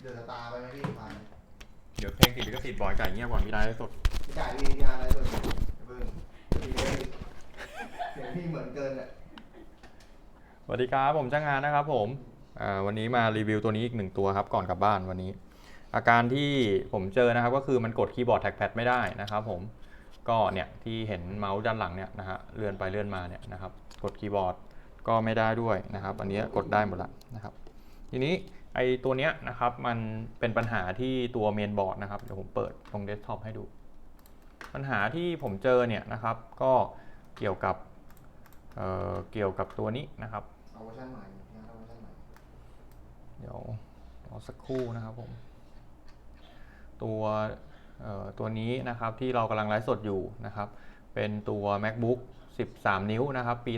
เดือดตาไปไหมพี่พันเดี๋ยวเพลงติดลิขสิทธิ์บ่อยไก่เงียบก่อนพี่ไลฟ์สดพี่จ่ายพี่พี่ฮาอะไรส่วนเพิ่งพี่เล่นเสียงพี่เหมือนเกินอะสวัสดีครับผมจ้างงานนะครับผมอ่าวันนี้มารีวิวตัวนี้อีกหนึ่งตัวครับก่อนกลับบ้านวันนี้ อาการที่ผมเจอนะครับก็คือมันกดคีย์บอร์ดแท็กแพดไม่ได้นะครับผมก็เนี่ยที่เห็นเมาส์ด้านหลังเนี่ยนะฮะเลื่อนไปเลื่อนมาเนี่ยนะครับกดคีย์บอร์ดก็ไม่ได้ด้วยนะครับ อันนี้กดได้หมดละนะครับ ทีนี้ ไอตัวเนี้ยนะครับมันเป็นปัญหาที่ตัวเมนบอร์ดนะครับเดี๋ยวผมเปิดตรงเดสก์ท็อปให้ดู ปัญหาที่ผมเจอเนี่ยนะครับก็เกี่ยวกับเอ่อเกี่ยวกับตัวนี้นะครับเอาเวอร์ชันใหม่พี่ฮาเอาเวอร์ชันใหม่เดี๋ยวรอสักครู่นะครับผมตัวเอ่อตัวนี้นะครับที่เรากำลังไลฟ์สดอยู่นะครับเป็นตัว macbook 13 นิ้วนะครับปี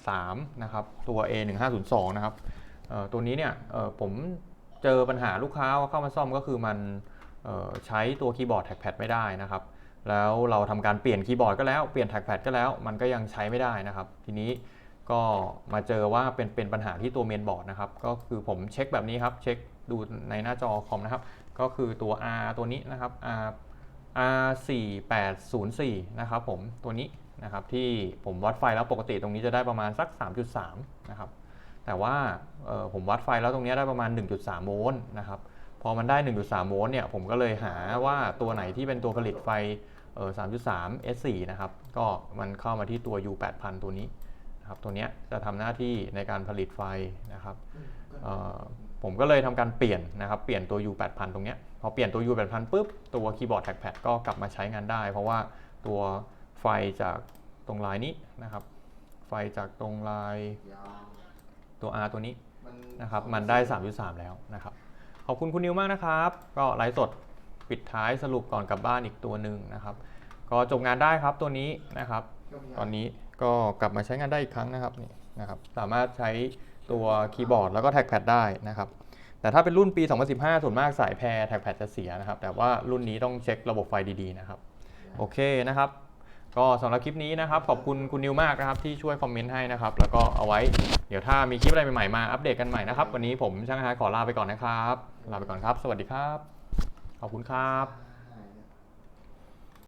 2013 นะครับตัว A1502 นะครับเอ่อ ตัวนี้เนี่ยผมเจอปัญหาลูกค้าว่าเข้ามาซ่อมก็คือมันใช้ตัวคีย์บอร์ดแท็กแพดไม่ได้นะครับ แล้วเราทำการเปลี่ยนคีย์บอร์ดก็แล้วเปลี่ยนแท็กแพดก็แล้วมันก็ยังใช้ไม่ได้นะครับ ทีนี้ก็มาเจอว่าเป็นเป็นปัญหาที่ตัวเมนบอร์ดนะครับ ก็คือผมเช็คแบบนี้ครับ เช็คดูในหน้าจอคอมนะครับ ก็คือตัว R ตัวนี้นะครับ R R 4 8 0 4 นะครับผมตัวนี้นะครับที่ผมวัดไฟแล้วปกติตรงนี้จะได้ประมาณสัก 3.3 นะครับ แต่ว่าผมวัดไฟแล้วตรงนี้ได้ประมาณ 1.3 โวลต์นะครับ พอมันได้ 1.3 โวลต์เนี่ย ผมก็เลยหาว่าตัวไหนที่เป็นตัวผลิตไฟเออ3.3 S4 นะครับ ก็มันเข้ามาที่ตัว U 8000 ตัวนี้นะครับ ตัวเนี้ยจะทำหน้าที่ในการผลิตไฟนะครับ ผมก็เลยทำการเปลี่ยนนะครับ เปลี่ยนตัว U 8000 ตรงเนี้ยพอเปลี่ยนตัว U 8000 ปุ๊บ ตัวคีย์บอร์ดแท็กแพดก็กลับมาใช้งานได้ เพราะว่าตัวไฟจากตรงลายนี้นะครับ ไฟจากตรงลาย ตัว R ตัวนี้มันนะครับมันได้ 3.3 แล้วนะครับขอบคุณคุณนิวมากนะครับ ก็ไลฟ์สดปิดท้ายสรุปก่อนกลับบ้านอีกตัวหนึ่งนะครับ ก็จบงานได้ครับตัวนี้นะครับก็พี่ตฮาอนนี้ก็กลับมาใช้งานได้อีกครั้งนะครับนี่นะครับสามารถใช้ตัวคีย์บอร์ดแล้วก็แท็กแพดได้นะครับแต่ถ้าเป็นรุ่นปี 2015 ส่วนมากสายแพรแท็กแพดจะเสียนะครับ แต่ว่ารุ่นนี้ต้องเช็คระบบไฟดีๆนะครับ โอเคนะครับ ก็สำหรับคลิปนี้นะครับ ขอบคุณคุณนิวมากนะครับที่ช่วยคอมเมนต์ให้นะครับ แล้วก็เอาไว้เดี๋ยวถ้ามีคลิปอะไรใหม่ๆมาอัปเดตกันใหม่นะครับ วันนี้ผมช่างฮาขอลาไปก่อนนะครับ ลาไปก่อนครับ สวัสดีครับ ขอบคุณครับ